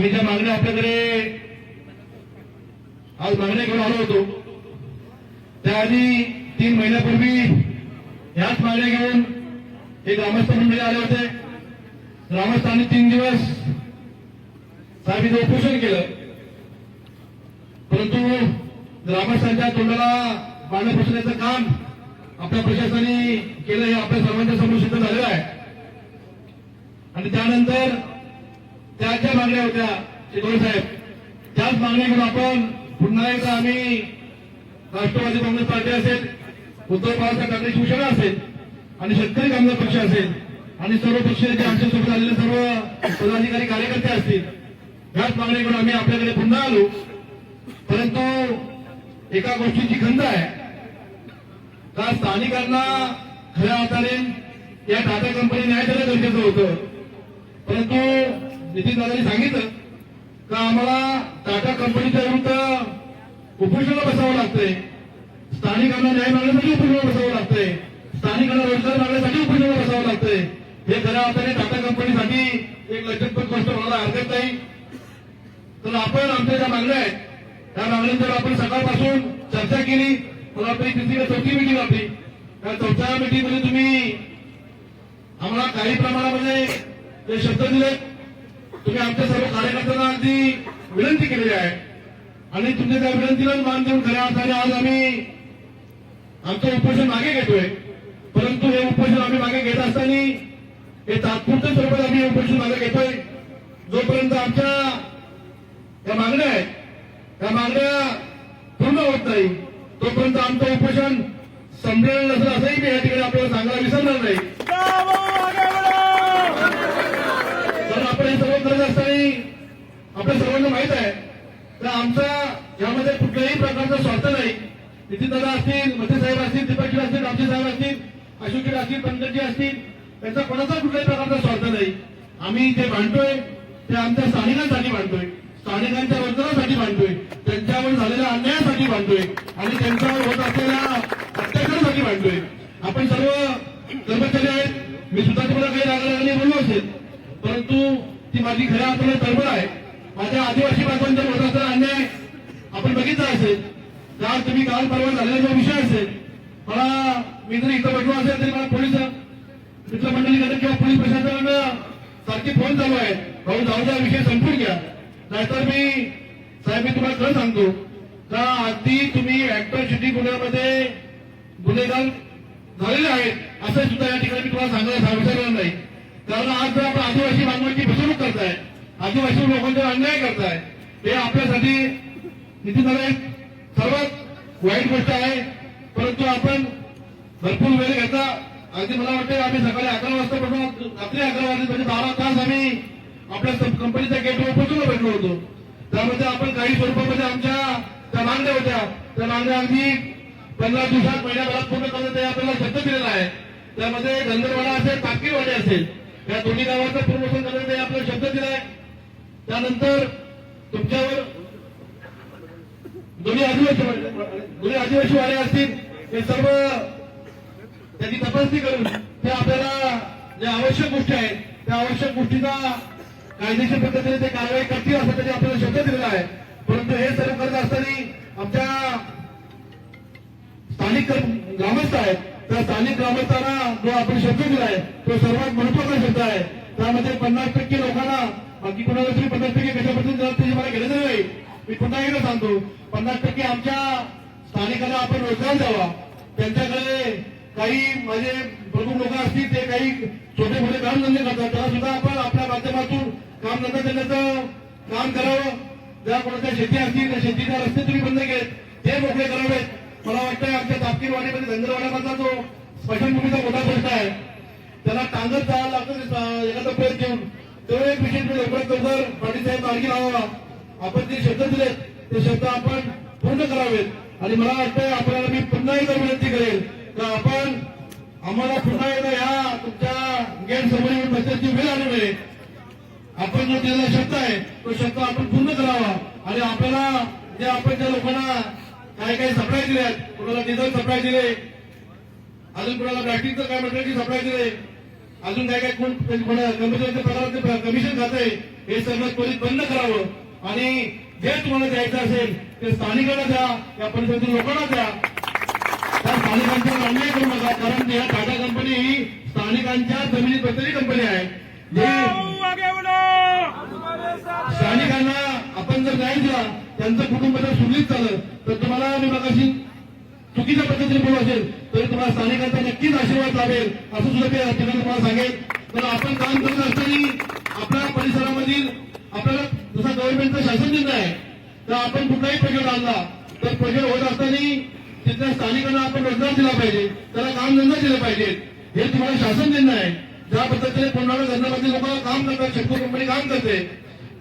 आम्ही त्या मागण्या आपल्याकडे आज मागण्या घेऊन आलो होतो. त्याआधी तीन महिन्यापूर्वी ह्याच मागण्या घेऊन हे ग्रामस्थ मंडळी आले होते. ग्रामस्थांनी तीन दिवस साहेब उपोषण केलं. परंतु ग्रामस्थांच्या तोंडाला पाणी पुसण्याचं काम आपल्या प्रशासनाने केलं हे आपल्या सर्वांच्या समोर सिद्ध झालेलं आहे. आणि त्यानंतर त्या ज्या मागण्या होत्या शितोळे साहेब. त्याच मागण्या घेऊन आपण पुन्हा एकदा आम्ही राष्ट्रवादी काँग्रेस पार्टी असेल उद्धव बाळासाहेब ठाकरे शिवसेना असेल आणि शेतकरी कामगार पक्ष असेल आणि सर्व पक्ष जे आमच्यासोबत आलेले सर्व पदाधिकारी कार्यकर्ते असतील याच मागणीकडून आम्ही आपल्याकडे पुन्हा आलो. परंतु एका गोष्टीची खंत आहे. का स्थानिकांना खऱ्या अर्थाने या टाटा कंपनी न्याय देणं गरजेचं होतं? परंतु दादांनी सांगितलं का आम्हाला टाटा कंपनीच्या विरुद्ध उपोषणाला बसावं लागतंय. स्थानिकांना न्याय मागण्यासाठी उपोषणाला बसावं लागतंय. स्थानिकांना रोजगार मागण्यासाठी उपोषणाला बसावं लागतंय. हे खऱ्या अर्थाने टाटा कंपनीसाठी एक लक्षणपत गोष्ट म्हणायला हरकत नाही. तर आपण आमच्या ज्या मागण्या आहेत त्या मागण्यांवर आपण सकाळपासून चर्चा केली मला वाटतं तिसरी चौथी मिटिंग आपली. त्या चौथ्या मिटिंगमध्ये तुम्ही आम्हाला काही प्रमाणामध्ये ते शब्द दिलेत तुम्ही आमच्या सर्व कार्यकर्त्यांना अगदी विनंती केलेली आहे. आणि तुमच्या त्या विनंतीला मान देऊन खऱ्या अर्थाने आज आम्ही आमचं उपोषण मागे घेतोय. परंतु हे उपोषण आम्ही मागे घेत असताना हे तात्पुरतं स्वरूपात आम्ही हे उपोषण मागे घेतोय. जोपर्यंत आमच्या त्या मागण्या आहेत त्या मागण्या पूर्ण होत नाही तोपर्यंत आमचं उपोषण संपलेलं नसेल असंही मी या ठिकाणी आपल्याला सांगायला विसरणार नाही तर आपण हे सर्व करत असताना आपल्या सर्वांना माहीत आहे तर आमचा यामध्ये कुठल्याही प्रकारचा स्वार्थ नाही नितीन दादा असतील मते साहेब असतील दीपकजी असतील रामजी साहेब असतील अशोकजी असतील पंकजी असतील त्यांचा कोणाचा कुठल्याही प्रकारचा स्वार्थ नाही. आम्ही जे मांडतोय ते आमच्या स्थानिकांसाठी मांडतोय स्थानिकांच्या वर्तनासाठी मांडतोय त्यांच्यावर झालेल्या अन्यायासाठी मांडतोय आणि त्यांच्यावर होत असलेल्या अत्याचारासाठी मांडतोय आपण सर्व कर्मचारी आहेत मी सुद्धा तुम्हाला काही लागल्याने बोललो असेल परंतु ती माझी खऱ्या अर्थाने तळमळ आहे. माझ्या आदिवासी बांधवांच्या होत असलेला अन्याय आपण बघितला असेल काल तुम्ही काल परवा झालेला जो विषय असेल मला मी जरी इथं भेटलो असेल तरी मला पोलीस मित्रमंडळीकडे किंवा पोलीस प्रशासनानं सारखे फोन चालू आहेत भाऊ जाऊचा विषय संपून घ्या. नाहीतर मी साहेब मी तुम्हाला खरं सांगतो. का अगदी तुम्ही ऍक्टर सिटी गुन्ह्यामध्ये गुन्हेगार झालेले आहेत असं सुद्धा या ठिकाणी मी तुम्हाला सांगायला विचारणार नाही. कारण आज जर आपण आदिवासी बांधवांची फसवणूक करताय आदिवासी लोकांचा अन्याय करताय हे आपल्यासाठी नितीन दादा एक सर्वात वाईट गोष्ट आहे परंतु आपण भरपूर वेळ घेता अगदी मला वाटतं आम्ही सकाळी अकरा वाजतापासून रात्री अकरा वाजले म्हणजे बारा तास आम्ही आपल्या कंपनीच्या गेटवर पोहोचून भेटलो होतो. त्यामध्ये आपण काही स्वरूपामध्ये आमच्या त्या मागण्या होत्या. त्या मागण्या अगदी पंधरा दिवसात महिन्याभरात पूर्ण करण्यात आपल्याला शब्द दिलेला आहे. त्यामध्ये गंधरवाडा असेल टाकीरवाडी असेल या दोन्ही गावाचं प्रमोशन करण्यात आपल्याला शब्द दिलाय. त्यानंतर तुमच्यावर आदिवासी दोन्ही आदिवासी वाडे असतील हे सर्व त्याची तपासणी करून ते आपल्याला ज्या आवश्यक गोष्टी आहेत त्या आवश्यक गोष्टीचा कायदेशीर पद्धतीने ते कारवाई करतील असं त्यांनी आपल्याला शब्द दिलेला आहे. परंतु हे सर्व करत असताना आमच्या स्थानिक ग्रामस्थ आहेत. त्या स्थानिक ग्रामस्थांना जो आपण शब्द दिला आहे तो सर्वात महत्त्वाचा शब्द आहे. त्यामध्ये पन्नास टक्के लोकांना बाकी कोणाला तरी पन्नास टक्के कशापासून पद्धतीने त्याची मला घेण्याचं नाही मी पुन्हा एकदा सांगतो. पन्नास टक्के आमच्या स्थानिकांना आपण रोजगार द्यावा. त्यांच्याकडे काही माझे प्रमुख लोक असतील ते काही छोटे मोठे कामधंदे करतात. त्याला सुद्धा आपण आपल्या माध्यमातून कामधंदा देण्याचं काम करावं. ज्या कोणाच्या शेती असतील त्या शेतीचे रस्ते तुम्ही बंद केलेत ते मोकळे करावेत. मला वाटतं आमच्या तापकीरवाडीमध्ये धनगरवाड्यामधला जो स्मशानभूमीचा मोठा प्रश्न आहे. त्याला टांगत जायला लागतं एखादा प्रयत्न घेऊन. तो एक विषय लवकरात लवकर पाटील साहेब मार्गी लावावा. आपण जे शब्द दिलेत ते शब्द आपण पूर्ण करावेत. आणि मला वाटतं आपल्याला मी पुन्हा एकदा विनंती करेल तर आपण आम्हाला पुन्हा एकदा या तुमच्या गेट समोर येऊन बसण्याची वेळ आली नाही. आपण जो दिलेला शब्द आहे तो शब्द आपण पूर्ण करावा. आणि आपल्याला जे आपण त्या लोकांना काही काही सप्लाय दिल्यात कुणाला डिझेल सप्लाय दिले अजून कुणाला बॅटरीचं काय मटेरियलची सप्लाय दिले अजून काय काय कोण कर्मचाऱ्यांच्या पगाराचे कमिशन खाते हे सगळं त्वरित बंद करावं. आणि जे तुम्हाला द्यायचं असेल ते स्थानिकांना द्या या परिसरातील लोकांना द्या. त्या स्थानिकांचा अन्याय करू नका कारण या टाटा कंपनी ही स्थानिकांच्या जमिनीत प्रत्येक कंपनी आहे. स्थानिकांना आपण जर न्याय दिला त्यांचं कुटुंब जर सुरळीत झालं तर तुम्हाला मी मगाशी चुकीच्या पद्धतीने बोलू असेल तरी तुम्हाला स्थानिकांचा नक्कीच आशीर्वाद लाभेल असं सुद्धा ते ठिकाणी तुम्हाला सांगेल. तर आपण काम करत असताना आपल्या परिसरामधील आपल्याला जसं गव्हर्नमेंटचं शासन दिलं आहे तर आपण कुठलाही प्रोजेक्ट आणला तर प्रोजेक्ट होत असताना तिथल्या स्थानिकांना आपण रोजगार दिला पाहिजे त्याला काम धंदा दिले पाहिजेत हे तुम्हाला शासन निर्णय आहे. ज्या पद्धतीने कोणाला धंद्यामध्ये लोक काम करतात शेतकरी कंपनी काम करते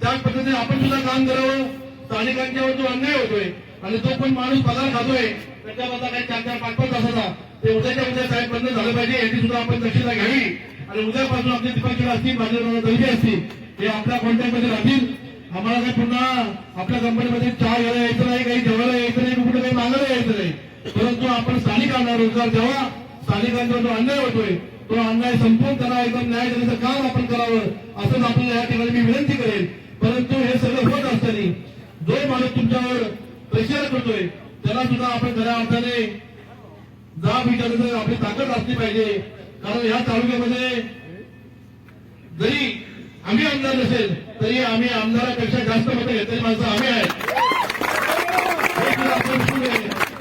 त्याच पद्धतीने आपण सुद्धा काम करावं. स्थानिकांच्यावर जो अन्याय होतोय आणि तो पण माणूस पगार खातोय त्याच्यामधला काही चार चार पाच पाच तासाचा ते उद्याच्या उद्या साहेब बंद झालं पाहिजे याची सुद्धा आपण दक्षता घ्यावी. आणि उद्यापासून आपली दीपांची असतील माझ्या दर्जे असतील हे आपल्या कॉन्टॅक्टमध्ये राहतील. आम्हाला काही पुन्हा आपल्या कंपनीमध्ये चहा घ्यायला यायचं नाही काही जेवायला यायचं नाही कुठे काही मागायला यायचं नाही. परंतु आपण स्थानिकांना रोजगार द्यावा. स्थानिकांचा जो अन्याय होतोय तो अन्याय संपून त्याला एकदम न्याय देण्याचं काम आपण करावं असंच आपल्याला या ठिकाणी मी विनंती करेन. परंतु हे सगळं होत असताना जो माणूस तुमच्यावर प्रेशर करतोय त्याला सुद्धा आपण खऱ्या अर्थाने जाब विचारायचं आपली ताकद असली पाहिजे. कारण या तालुक्यामध्ये जरी आम्ही आमदार नसेल तरी आम्ही आमदारापेक्षा जास्त मतं घेतलेली माणसं आम्ही आहेत.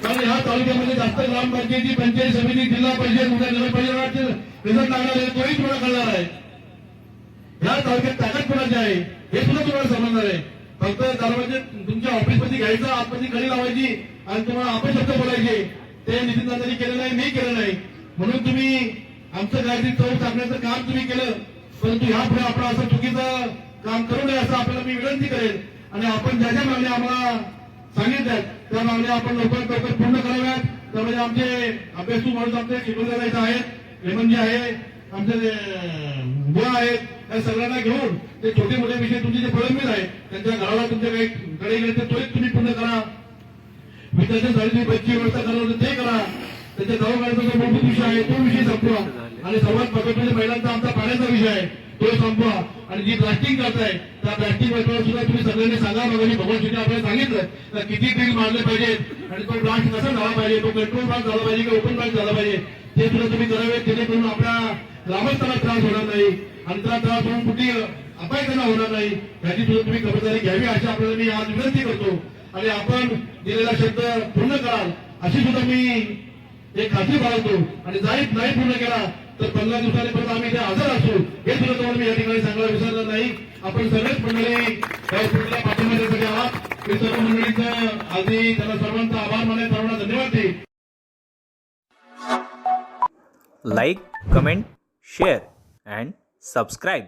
कारण ह्या तालुक्यामध्ये जास्त ग्रामपंचायती पंचायत समिती जिल्हा परिषद उद्या नगरपरिषदाचे रिझल्ट लागणार आहे तोही तुम्हाला कळणार आहे. ह्या तालुक्यात ताकद कोणाची आहे हे सुद्धा तुम्हाला समजणार आहे. फक्त दरवाजे तुमच्या ऑफिसमध्ये घ्यायचं आतमध्ये कडी लावायची आणि तुम्हाला शब्द बोलायचे. ते नितीन दादांनी केलं नाही मी केलं नाही. म्हणून तुम्ही आमचं काहीतरी चौक टाकण्याचं काम तुम्ही केलं. परंतु यापुढे आपण असं चुकीचं काम करू नये असं आपल्याला मी विनंती करेन. आणि आपण ज्या ज्या मागण्या आम्हाला सांगितल्यात त्या मागण्या आपण लवकरात लवकर पूर्ण कराव्यात. त्यामध्ये आमचे अभ्यासू माणूस आमचे चिपळूणचे आहेत हेमंतजी आहे आमचे जे, अं, आहेत त्या सगळ्यांना घेऊन ते छोटे मोठे विषय तुमचे जे प्रलंबित आहेत त्यांच्या घराला तुमच्या काही कडे गेले ते त्वरित तुम्ही पूर्ण करा. विद्यार्थ्यांसाठी तुम्ही बसची व्यवस्था करणार ते करा. त्याचे दवाखान्याचा जो मूलभूत विषय आहे तो विषय संपवा. आणि सर्वात महत्त्वाचे महिलांचा आमचा पाण्याचा विषय आहे तो संपवा. आणि जी प्लास्टिक करताय त्या प्लास्टिक वेळेवर सुद्धा तुम्ही सगळ्यांनी सांगा. मग भगवान शिंदे आपल्याला सांगितलं तर किती बिल मारले पाहिजेत? आणि तो ब्लास्ट कसा झाला पाहिजे? तो कंट्रोल ब्लास्ट झाला पाहिजे की ओपन ब्लास्ट झाला पाहिजे? ते सुद्धा तुम्ही करावे जेणेकरून आपल्या ग्रामस्थांना त्रास होणार नाही. आणि त्याला त्रास होऊन कुठे अपाय त्यांना होणार नाही. याची सुद्धा तुम्ही खबरदारी घ्यावी अशी आपल्याला मी आज विनंती करतो. आणि आपण दिलेला शब्द पूर्ण कराल अशी सुद्धा मी हे खात्री बाळगतो आणि जाहीर नाही पूर्ण केला तर पंधरा दिवसांनी परत आम्ही इथे हजर असू. हे सुद्धा तुम्हाला मी या ठिकाणी सांगायला विसरणार नाही. आपण सगळेच मंडळी पाठिंबा देण्यासाठी आहात. मी सर्व मंडळींचं आधी त्याला सर्वांचा आभार माने सर्वांना धन्यवाद देईल like, comment, share, and subscribe.